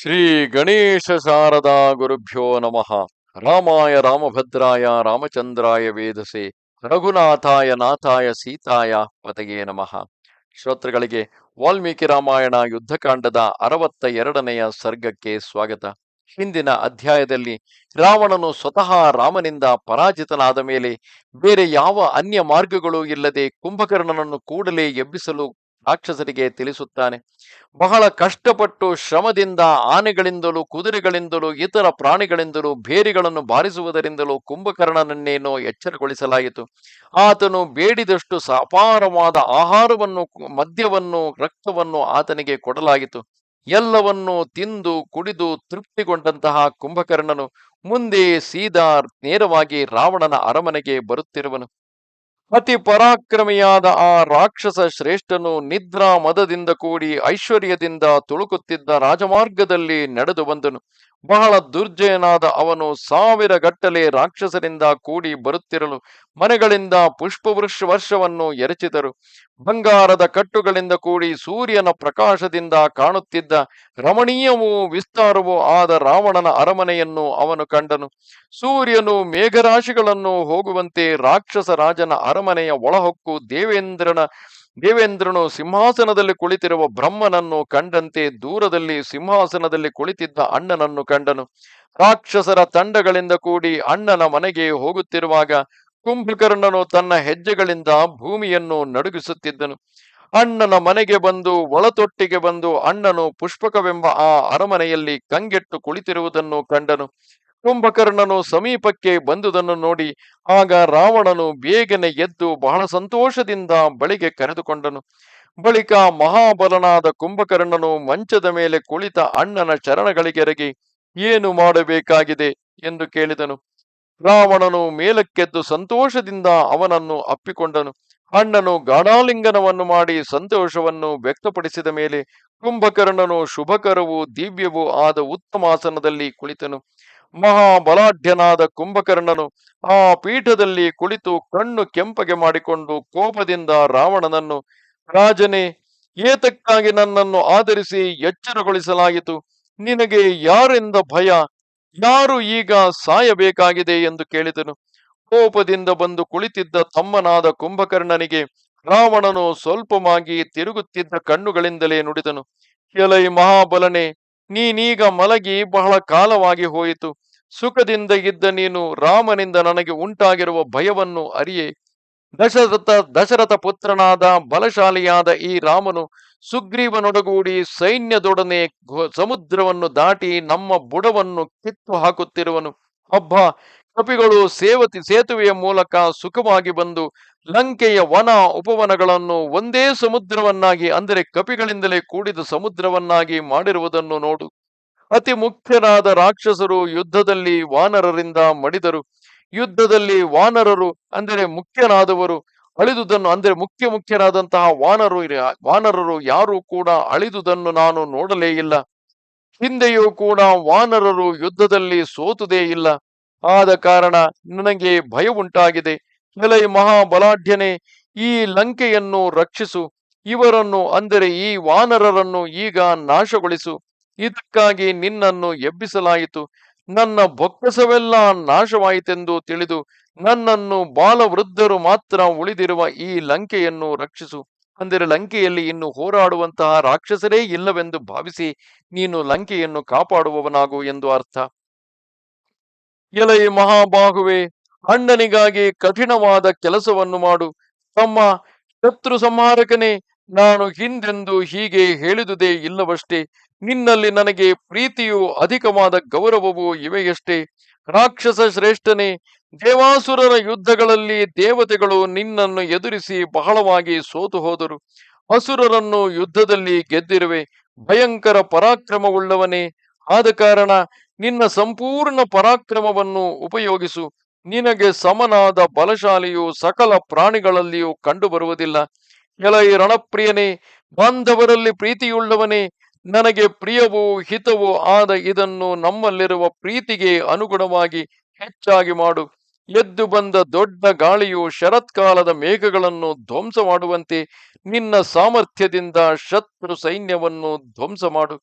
ಶ್ರೀ ಗಣೇಶ ಶಾರದಾ ಗುರುಭ್ಯೋ ನಮಃ. ರಾಮಾಯ ರಾಮಭದ್ರಾಯ ರಾಮಚಂದ್ರಾಯ ವೇದಸೆ. ರಘುನಾಥಾಯ ನಾಥಾಯ ಸೀತಾಯ ಪತಯೇ ನಮಃ. ಶ್ರೋತೃಗಳಿಗೆ ವಾಲ್ಮೀಕಿ ರಾಮಾಯಣ ಯುದ್ಧಕಾಂಡದ ಅರವತ್ತ ಎರಡನೆಯ ಸರ್ಗಕ್ಕೆ ಸ್ವಾಗತ. ಹಿಂದಿನ ಅಧ್ಯಾಯದಲ್ಲಿ ರಾವಣನು ಸ್ವತಃ ರಾಮನಿಂದ ಪರಾಜಿತನಾದ ಮೇಲೆ ಬೇರೆ ಯಾವ ಅನ್ಯ ಮಾರ್ಗಗಳು ಇಲ್ಲದೆ ಕುಂಭಕರ್ಣನನ್ನು ಕೂಡಲೇ ಎಬ್ಬಿಸಲು ರಾಕ್ಷಸರಿಗೆ ತಿಳಿಸುತ್ತಾನೆ. ಬಹಳ ಕಷ್ಟಪಟ್ಟು ಶ್ರಮದಿಂದ, ಆನೆಗಳಿಂದಲೂ, ಕುದುರೆಗಳಿಂದಲೂ, ಇತರ ಪ್ರಾಣಿಗಳಿಂದಲೂ, ಬೇರಿಗಳನ್ನು ಬಾರಿಸುವುದರಿಂದಲೂ ಕುಂಭಕರ್ಣನನ್ನೇನೋ ಎಚ್ಚರಗೊಳಿಸಲಾಯಿತು. ಆತನು ಬೇಡಿದಷ್ಟು ಸಪಾರವಾದ ಆಹಾರವನ್ನು, ಮದ್ಯವನ್ನು, ರಕ್ತವನ್ನು ಆತನಿಗೆ ಕೊಡಲಾಯಿತು. ಎಲ್ಲವನ್ನೂ ತಿಂದು, ಕುಡಿದು ತೃಪ್ತಿಗೊಂಡಂತಹ ಕುಂಭಕರ್ಣನು ಮುಂದೆ ಸೀದಾ ನೇರವಾಗಿ ರಾವಣನ ಅರಮನೆಗೆ ಬರುತ್ತಿರುವನು. ಅತಿ ಪರಾಕ್ರಮಿಯಾದ ಆ ರಾಕ್ಷಸ ಶ್ರೇಷ್ಠನು ನಿದ್ರಾ ಮದದಿಂದ ಕೂಡಿ ಐಶ್ವರ್ಯದಿಂದ ತುಳುಕುತ್ತಿದ್ದ ರಾಜಮಾರ್ಗದಲ್ಲಿ ನಡೆದು ಬಂದನು. ಬಹಳ ದುರ್ಜಯನಾದ ಅವನು ಸಾವಿರ ಗಟ್ಟಲೆ ರಾಕ್ಷಸರಿಂದ ಕೂಡಿ ಬರುತ್ತಿರಲು ಮನೆಗಳಿಂದ ಪುಷ್ಪವೃಕ್ಷ ವರ್ಷವನ್ನು ಎರಚಿದರು. ಬಂಗಾರದ ಕಟ್ಟುಗಳಿಂದ ಕೂಡಿ ಸೂರ್ಯನ ಪ್ರಕಾಶದಿಂದ ಕಾಣುತ್ತಿದ್ದ ರಮಣೀಯವೂ ವಿಸ್ತಾರವೂ ಆದ ರಾವಣನ ಅರಮನೆಯನ್ನು ಅವನು ಕಂಡನು. ಸೂರ್ಯನು ಮೇಘರಾಶಿಗಳನ್ನು ಹೋಗುವಂತೆ ರಾಕ್ಷಸ ರಾಜನ ಅರಮನೆಯ ಒಳಹೊಕ್ಕು ದೇವೇಂದ್ರನ ದೇವೇಂದ್ರನು ಸಿಂಹಾಸನದಲ್ಲಿ ಕುಳಿತಿರುವ ಬ್ರಹ್ಮನನ್ನು ಕಂಡಂತೆ ದೂರದಲ್ಲಿ ಸಿಂಹಾಸನದಲ್ಲಿ ಕುಳಿತಿದ್ದ ಅಣ್ಣನನ್ನು ಕಂಡನು. ರಾಕ್ಷಸರ ತಂಡಗಳಿಂದ ಕೂಡಿ ಅಣ್ಣನ ಮನೆಗೆ ಹೋಗುತ್ತಿರುವಾಗ ಕುಂಭಕರ್ಣನು ತನ್ನ ಹೆಜ್ಜೆಗಳಿಂದ ಭೂಮಿಯನ್ನು ನಡುಗಿಸುತ್ತಿದ್ದನು. ಅಣ್ಣನ ಮನೆಗೆ ಬಂದು ಒಳತೊಟ್ಟಿಗೆ ಬಂದು ಅಣ್ಣನು ಪುಷ್ಪಕವೆಂಬ ಆ ಅರಮನೆಯಲ್ಲಿ ಕಂಗೆಟ್ಟು ಕುಳಿತಿರುವುದನ್ನು ಕಂಡನು. ಕುಂಭಕರ್ಣನು ಸಮೀಪಕ್ಕೆ ಬಂದುದನ್ನು ನೋಡಿ ಆಗ ರಾವಣನು ಬೇಗನೆ ಎದ್ದು ಬಹಳ ಸಂತೋಷದಿಂದ ಬಳಿಗೆ ಕರೆದುಕೊಂಡನು. ಬಳಿಕ ಮಹಾಬಲನಾದ ಕುಂಭಕರ್ಣನು ಮಂಚದ ಮೇಲೆ ಕುಳಿತ ಅಣ್ಣನ ಚರಣಗಳಿಗೆರಗಿ ಏನು ಮಾಡಬೇಕಾಗಿದೆ? ಎಂದು ಕೇಳಿದನು. ರಾವಣನು ಮೇಲಕ್ಕೆದ್ದು ಸಂತೋಷದಿಂದ ಅವನನ್ನು ಅಪ್ಪಿಕೊಂಡನು. ಅಣ್ಣನು ಗಾಢಾಲಿಂಗನವನ್ನು ಮಾಡಿ ಸಂತೋಷವನ್ನು ವ್ಯಕ್ತಪಡಿಸಿದ ಮೇಲೆ ಕುಂಭಕರ್ಣನು ಶುಭಕರವೂ ದಿವ್ಯವೂ ಆದ ಉತ್ತಮಾಸನದಲ್ಲಿ ಕುಳಿತನು. ಮಹಾಬಲಾಢ್ಯನಾದ ಕುಂಭಕರ್ಣನು ಆ ಪೀಠದಲ್ಲಿ ಕುಳಿತು ಕಣ್ಣು ಕೆಂಪಗೆ ಮಾಡಿಕೊಂಡು ಕೋಪದಿಂದ ರಾವಣನನ್ನು, ರಾಜನೇ, ಏತಕ್ಕಾಗಿ ನನ್ನನ್ನು ಆಧರಿಸಿ ಎಚ್ಚರಗೊಳಿಸಲಾಯಿತು? ನಿನಗೆ ಯಾರಿಂದ ಭಯ? ಯಾರು ಈಗ ಸಾಯಬೇಕಾಗಿದೆ? ಎಂದು ಕೇಳಿದನು. ಕೋಪದಿಂದ ಬಂದು ಕುಳಿತಿದ್ದ ತಮ್ಮನಾದ ಕುಂಭಕರ್ಣನಿಗೆ ರಾವಣನು ಸ್ವಲ್ಪವಾಗಿ ತಿರುಗುತ್ತಿದ್ದ ಕಣ್ಣುಗಳಿಂದಲೇ ನುಡಿದನು. ಎಲೈ ಮಹಾಬಲನೆ, ನೀನೀಗ ಮಲಗಿ ಬಹಳ ಕಾಲವಾಗಿ ಹೋಯಿತು. ಸುಖದಿಂದ ಇದ್ದ ನೀನು ರಾಮನಿಂದ ನನಗೆ ಉಂಟಾಗಿರುವ ಭಯವನ್ನು ಅರಿಯೆ. ದಶರಥ ದಶರಥ ಪುತ್ರನಾದ ಬಲಶಾಲಿಯಾದ ಈ ರಾಮನು ಸುಗ್ರೀವನೊಡಗೂಡಿ ಸೈನ್ಯದೊಡನೆ ಸಮುದ್ರವನ್ನು ದಾಟಿ ನಮ್ಮ ಬುಡವನ್ನು ಕಿತ್ತು ಹಾಕುತ್ತಿರುವನು. ಹಬ್ಬ ಕಪಿಗಳು ಸೇವತಿ, ಸೇತುವೆಯ ಮೂಲಕ ಸುಖವಾಗಿ ಬಂದು ಲಂಕೆಯ ವನ ಉಪವನಗಳನ್ನು ಒಂದೇ ಸಮುದ್ರವನ್ನಾಗಿ, ಅಂದರೆ ಕಪಿಗಳಿಂದಲೇ ಕೂಡಿದ ಸಮುದ್ರವನ್ನಾಗಿ ಮಾಡಿರುವುದನ್ನು ನೋಡು. ಅತಿ ಮುಖ್ಯರಾದ ರಾಕ್ಷಸರು ಯುದ್ಧದಲ್ಲಿ ವಾನರರಿಂದ ಮಡಿದರು. ಯುದ್ಧದಲ್ಲಿ ವಾನರರು ಅಂದರೆ ಮುಖ್ಯನಾದವರು ಅಳಿದುದನ್ನು ಅಂದರೆ ಮುಖ್ಯ ಮುಖ್ಯರಾದಂತಹ ವಾನರು ವಾನರರು ಯಾರು ಕೂಡ ಅಳಿದುದನ್ನು ನಾನು ನೋಡಲೇ ಇಲ್ಲ. ಹಿಂದೆಯೂ ಕೂಡ ವಾನರರು ಯುದ್ಧದಲ್ಲಿ ಸೋತುದೇ ಇಲ್ಲ. ಆದ ಕಾರಣ ನನಗೆ ಭಯ ಉಂಟಾಗಿದೆ. ಎಲೈ ಮಹಾಬಲಾಢ್ಯನೇ, ಈ ಲಂಕೆಯನ್ನು ರಕ್ಷಿಸು. ಇವರನ್ನು ಅಂದರೆ ಈ ವಾನರರನ್ನು ಈಗ ನಾಶಗೊಳಿಸು. ಇದಕ್ಕಾಗಿ ನಿನ್ನನ್ನು ಎಬ್ಬಿಸಲಾಯಿತು. ನನ್ನ ಬೊಕ್ಕಸವೆಲ್ಲ ನಾಶವಾಯಿತೆಂದು ತಿಳಿದು ನನ್ನನ್ನು ಬಾಲವೃದ್ಧರು ಮಾತ್ರ ಉಳಿದಿರುವ ಈ ಲಂಕೆಯನ್ನು ರಕ್ಷಿಸು. ಅಂದರೆ ಲಂಕೆಯಲ್ಲಿ ಇನ್ನು ಹೋರಾಡುವಂತಹ ರಾಕ್ಷಸರೇ ಇಲ್ಲವೆಂದು ಭಾವಿಸಿ ನೀನು ಲಂಕೆಯನ್ನು ಕಾಪಾಡುವವನಾಗು ಎಂದು ಅರ್ಥ. ಎಲೈ ಮಹಾಬಾಹುವೆ, ಅಣ್ಣನಿಗಾಗಿ ಕಠಿಣವಾದ ಕೆಲಸವನ್ನು ಮಾಡು. ತಮ್ಮ ಶತ್ರು ಸಂಹಾರಕನೇ, ನಾನು ಹಿಂದೆಂದು ಹೀಗೆ ಹೇಳಿದುದೇ ಇಲ್ಲವಷ್ಟೇ. ನಿನ್ನಲ್ಲಿ ನನಗೆ ಪ್ರೀತಿಯು ಅಧಿಕವಾದ ಗೌರವವೂ ಇವೆಯಷ್ಟೇ. ರಾಕ್ಷಸ ಶ್ರೇಷ್ಠನೇ ದೇವಾಸುರರ ಯುದ್ಧಗಳಲ್ಲಿ ದೇವತೆಗಳು ನಿನ್ನನ್ನು ಎದುರಿಸಿ ಬಹಳವಾಗಿ ಸೋತು ಹೋದರು ಅಸುರರನ್ನು ಯುದ್ಧದಲ್ಲಿ ಗೆದ್ದಿರುವೆ. ಭಯಂಕರ ಪರಾಕ್ರಮವುಳ್ಳವನೇ ಆದ ಕಾರಣ ನಿನ್ನ ಸಂಪೂರ್ಣ ಪರಾಕ್ರಮವನ್ನು ಉಪಯೋಗಿಸು. ನಿನಗೆ ಸಮನಾದ ಬಲಶಾಲಿಯು ಸಕಲ ಪ್ರಾಣಿಗಳಲ್ಲಿಯೂ ಕಂಡುಬರುವುದಿಲ್ಲ. ಎಲೈ ರಣಪ್ರಿಯನೇ, ಬಾಂಧವರಲ್ಲಿ ಪ್ರೀತಿಯುಳ್ಳವನೇ ನನಗೆ ಪ್ರಿಯವೂ ಹಿತವೂ ಆದ ಇದನ್ನು ನಮ್ಮಲ್ಲಿರುವ ಪ್ರೀತಿಗೆ ಅನುಗುಣವಾಗಿ ಹೆಚ್ಚಾಗಿ ಮಾಡು. ಎದ್ದು ಬಂದ ದೊಡ್ಡ ಗಾಳಿಯು ಶರತ್ಕಾಲದ ಮೇಘಗಳನ್ನು ಧ್ವಂಸ ಮಾಡುವಂತೆ ನಿನ್ನ ಸಾಮರ್ಥ್ಯದಿಂದ ಶತ್ರು ಸೈನ್ಯವನ್ನು ಧ್ವಂಸ ಮಾಡು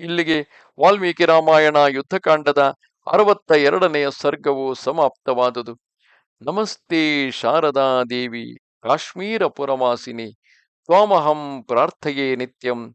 ಇಲ್ಲಿಗೆ ವಾಲ್ಮೀಕಿ ರಾಮಾಯಣ ಯುದ್ಧಕಾಂಡದ ಅರವತ್ತ ಎರಡನೆಯ ಸರ್ಗವು ಸಮಾಪ್ತವಾದುದು. ನಮಸ್ತೆ ಶಾರದಾ ದೇವಿ, ಕಾಶ್ಮೀರ ಪುರವಾಸಿನಿ, ತ್ವಾಮಹಂ ಪ್ರಾರ್ಥೆಯೇ ನಿತ್ಯಂ.